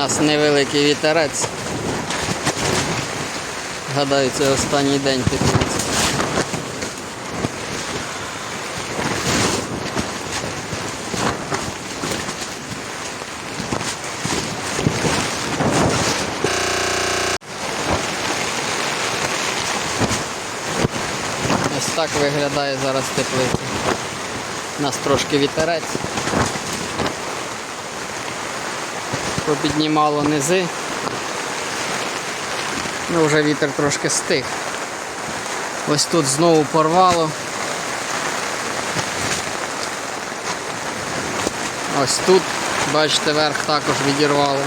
нас невеликий вітерець. Гадаю, це останній день теплиці. Ось так виглядає зараз теплиця. У нас трошки вітерець. Попіднімало низи. Ну вже вітер трошки стих. Ось тут знову порвало. Ось тут, бачите, верх також відірвало.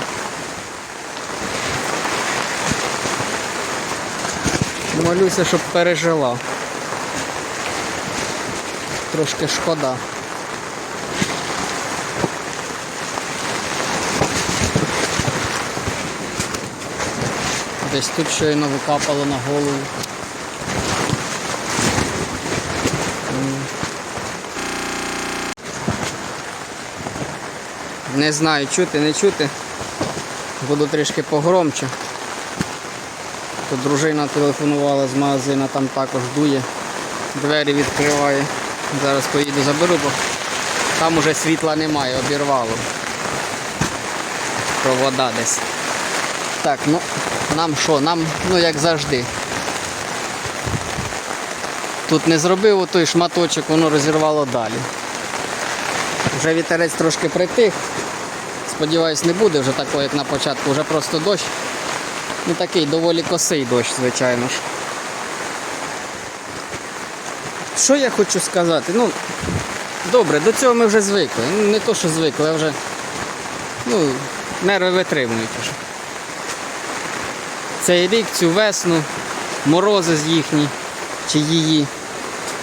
Молюся, щоб пережила. Трошки шкода. Десь тут щойно викапало на голову. Не знаю, чути, не чути. Буду трішки погромче. Тут дружина телефонувала з магазина, там також дує. Двері відкриває. Зараз поїду заберу, бо там уже світла немає, обірвало. Провода десь. Так, ну нам що? Нам, ну як завжди. Тут не зробив отой шматочок, воно розірвало далі. Вже вітерець трошки притих. Сподіваюсь, не буде вже такого, як на початку, вже просто дощ. Ну такий доволі косий дощ, звичайно ж. Що я хочу сказати? Ну, добре, до цього ми вже звикли. Не то, що звикли, а вже ну, нерви витримують. Цей рік, цю весну, морози з їхні чи її,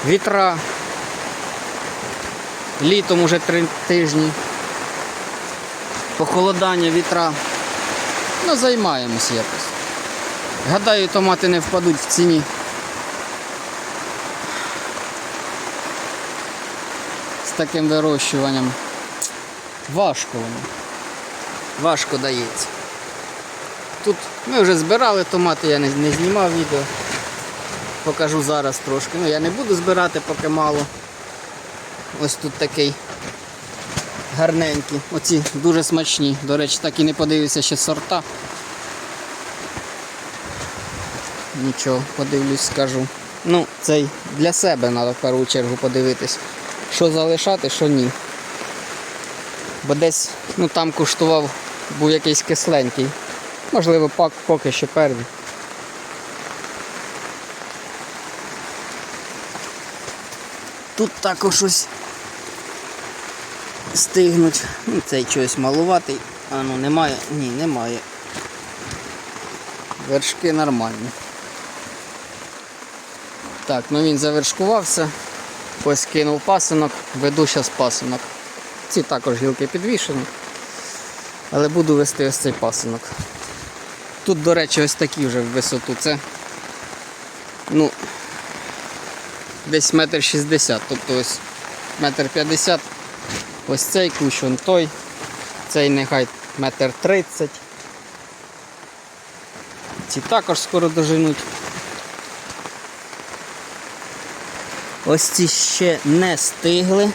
вітра. Літом уже три тижні. Похолодання, вітра. Ну, займаємось якось. Гадаю, томати не впадуть в ціні. З таким вирощуванням. Важко воно. Важко дається. Тут ми вже збирали томати, я не, не знімав відео. Покажу зараз трошки. Ну я не буду збирати, поки мало. Ось тут такий гарненький. Оці дуже смачні. До речі, так і не подивився ще сорта. Нічого, подивлюсь, скажу. Ну, цей для себе треба в першу чергу подивитись, що залишати, що ні. Бо десь ну, там куштував, був якийсь кисленький. Можливо, пак поки що первий. Тут також ось стигнуть. Ну, цей чогось малуватий. А ну немає. Ні, немає. Вершки нормальні. Так, ну він завершкувався. Ось кинув пасинок, веду зараз пасинок. Ці також гілки підвішені. Але буду вести ось цей пасинок. Тут, до речі, ось такі вже в висоту. Це ну, десь метр шістдесят. Тобто ось метр п'ятдесят. Ось цей кущ, вон той. Цей нехай метр тридцять. Ці також скоро доженуть. Ось ці ще не стигли.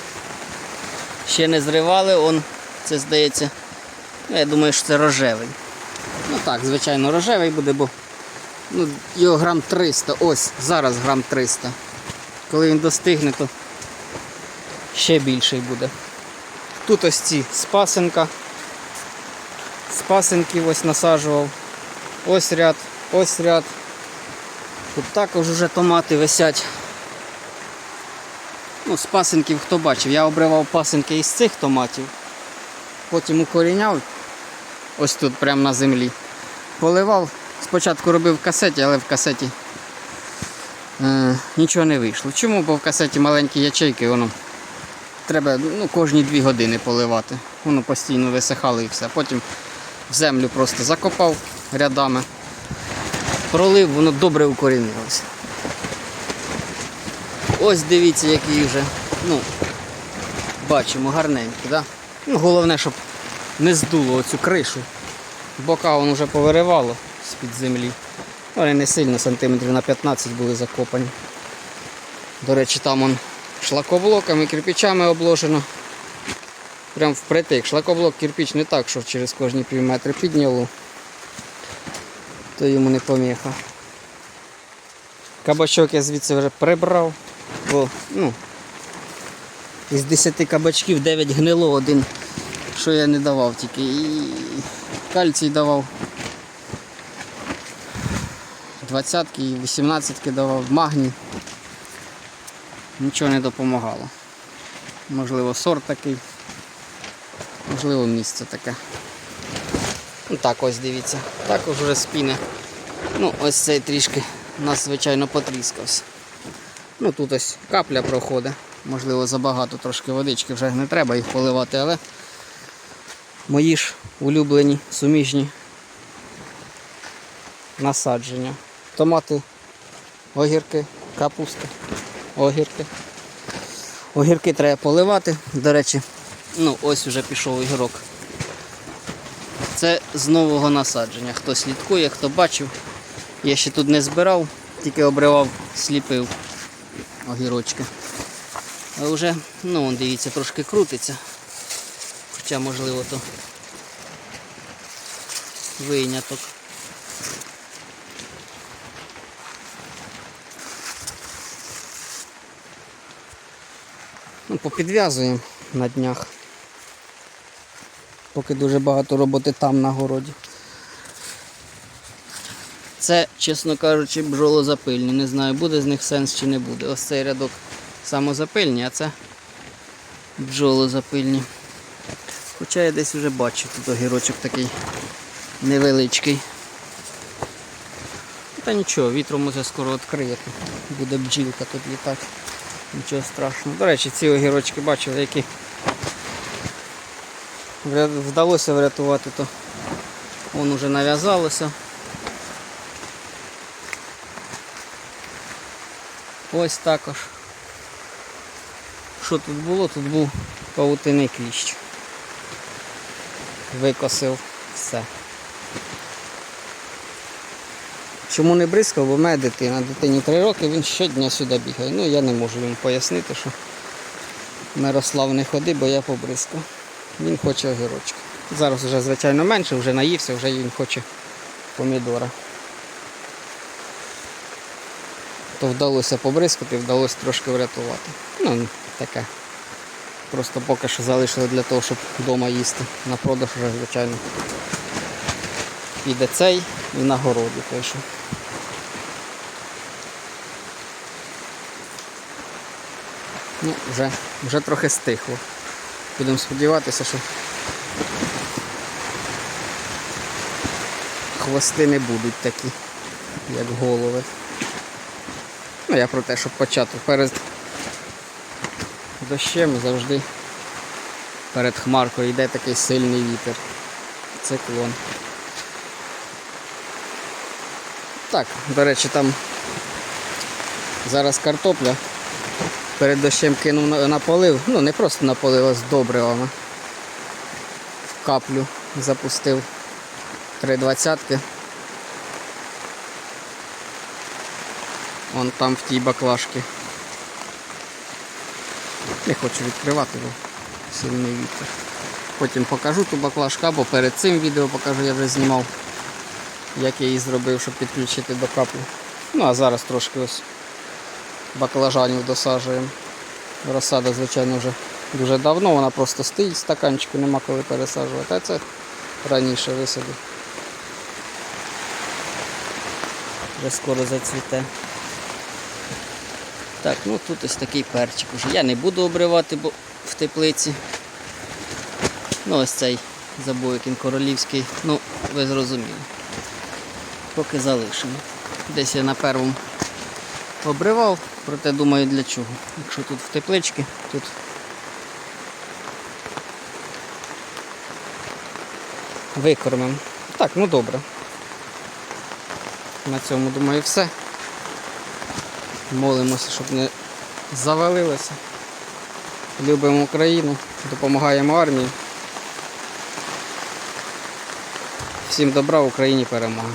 Ще не зривали, он, це здається, ну, я думаю, що це рожевий. Так, звичайно, рожевий буде, бо ну, його грам 300, ось, зараз грам 300. Коли він достигне, то ще більший буде. Тут ось ці спасенка. Спасенки ось насаджував. Ось ряд, ось ряд. Тут також вже томати висять. Ну, з хто бачив, я обривав пасенки із цих томатів, потім укоріняв ось тут прямо на землі. Поливав, спочатку робив в касеті, але в касеті е, нічого не вийшло. Чому? Бо в касеті маленькі ячейки, воно треба ну, кожні дві години поливати. Воно постійно висихало і все. Потім в землю просто закопав рядами, пролив, воно добре укорінилося. Ось дивіться, який вже, ну, бачимо, гарненький, да? Ну, головне, щоб не здуло оцю кришу. Бока воно вже повиривало з-під землі. Вони не сильно, сантиметрів на 15 були закопані. До речі, там он шлакоблоками, кирпичами обложено. Прям впритик. Шлакоблок кирпич не так, що через кожні пів метри підняло. То йому не поміха. Кабачок я звідси вже прибрав, бо ну, із 10 кабачків 9 гнило, один, що я не давав тільки. І кальцій давав. Двадцятки і 18 давав, магній. Нічого не допомагало. Можливо, сорт такий, можливо, місце таке. Ну так ось дивіться. Також вже спіне. Ну, ось цей трішки у нас, звичайно, потріскався. Ну тут ось капля проходить. Можливо, забагато трошки водички, вже не треба їх поливати, але мої ж улюблені суміжні насадження. Томати, огірки, капуста, огірки. Огірки треба поливати. До речі, ну ось вже пішов огірок. Це з нового насадження. Хто слідкує, хто бачив. Я ще тут не збирав, тільки обривав, сліпив огірочки. А вже, ну дивіться, трошки крутиться. Хоча можливо то виняток. Ну, попідв'язуємо на днях. Поки дуже багато роботи там на городі. Це, чесно кажучи, бджолозапильні. Не знаю, буде з них сенс чи не буде. Ось цей рядок самозапильні, а це бджолозапильні. Хоча я десь вже бачив, тут огірочок такий невеличкий. Та нічого, вітром усе скоро відкриє. Буде бджілка тут літати. Нічого страшного. До речі, ці огірочки бачили, які вдалося врятувати, то воно вже нав'язалося. Ось також. Що тут було? Тут був павутинний кліщ. Викосив все. Чому не бризкав, бо мене дитина. Дитині 3 роки, він щодня сюди бігає. Ну я не можу йому пояснити, що Мирослав не ходи, бо я побризкав. Він хоче огірочка. Зараз вже, звичайно, менше, вже наївся, вже він хоче помідора. То вдалося побризкати, вдалося трошки врятувати. Ну, таке. Просто поки що залишили для того, щоб вдома їсти. На продаж вже, звичайно. Піде цей і на городі той. Ну, вже, вже трохи стихло. Будемо сподіватися, що хвости не будуть такі, як голови. Ну, я про те, щоб почати перед дощем завжди перед хмаркою йде такий сильний вітер. Циклон. Так, до речі, там зараз картопля. Перед дощем кинув на- наполив, ну не просто наполив, а з добривами. В каплю запустив три двадцятки. Вон там в тій баклажці. Не хочу відкривати, бо сильний вітер. Потім покажу ту баклажку, або перед цим відео покажу, я вже знімав, як я її зробив, щоб підключити до каплі. Ну а зараз трошки ось баклажанів досаджуємо. Розсада, звичайно, вже дуже давно, вона просто стоїть стаканчику, нема коли пересаджувати. А це раніше висадив. Вже скоро зацвіте. Так, ну тут ось такий перчик уже. Я не буду обривати бо в теплиці. Ну ось цей як королівський. Ну, ви зрозуміли. Поки залишимо. Десь я на первому обривав, проте думаю для чого. Якщо тут в тепличці, тут викормимо. Так, ну добре. На цьому думаю все. Молимося, щоб не завалилося. Любимо Україну, допомагаємо армії. Всім добра, в Україні перемоги.